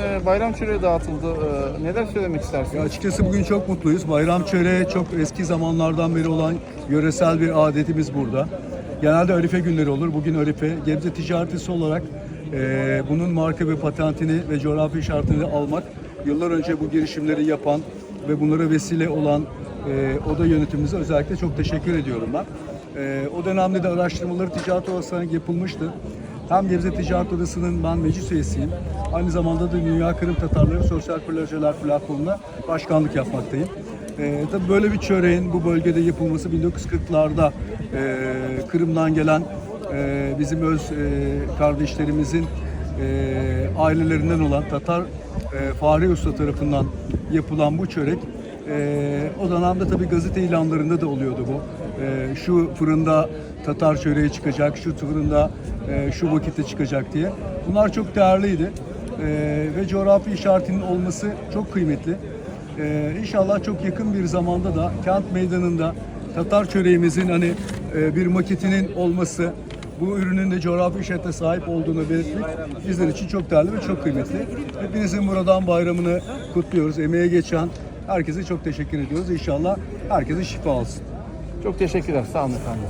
Ee, Bayram çöreği dağıtıldı. Ee, Neler söylemek Ya istersiniz? açıkçası bugün çok mutluyuz. Bayram çöreği çok eski zamanlardan beri olan yöresel bir adetimiz burada. Genelde Arife günleri olur. Bugün Arife. Gebze ticaretçisi olarak e, bunun marka ve patentini ve coğrafi işaretini almak yıllar önce bu girişimleri yapan ve bunlara vesile olan e, oda yönetimimize özellikle çok teşekkür ediyorum ben. E, o dönemde de araştırmaları ticaret odasına yapılmıştı. Hem Gebze Ticaret Odası'nın ben meclis üyesiyim. Aynı zamanda da Dünya Kırım Tatarları Sosyal Projeler Platformu'na başkanlık yapmaktayım. Ee, tabii böyle bir çöreğin bu bölgede yapılması 1940'larda e, Kırım'dan gelen e, bizim öz e, kardeşlerimizin e, ailelerinden olan Tatar e, Fahri Usta tarafından yapılan bu çörek e, o dönemde tabii gazete ilanlarında da oluyordu bu. E, şu fırında Tatar çöreği çıkacak, şu fırında e, şu vakitte çıkacak diye. Bunlar çok değerliydi. E, ve coğrafi işaretinin olması çok kıymetli. E, inşallah çok yakın bir zamanda da kent meydanında Tatar çöreğimizin hani e, bir maketinin olması, bu ürünün de coğrafi işarete sahip olduğunu belirtmek bizler için çok değerli ve çok kıymetli. Hepinizin buradan bayramını kutluyoruz. Emeğe geçen herkese çok teşekkür ediyoruz. İnşallah herkese şifa olsun. Çok teşekkürler. Sağ olun efendim.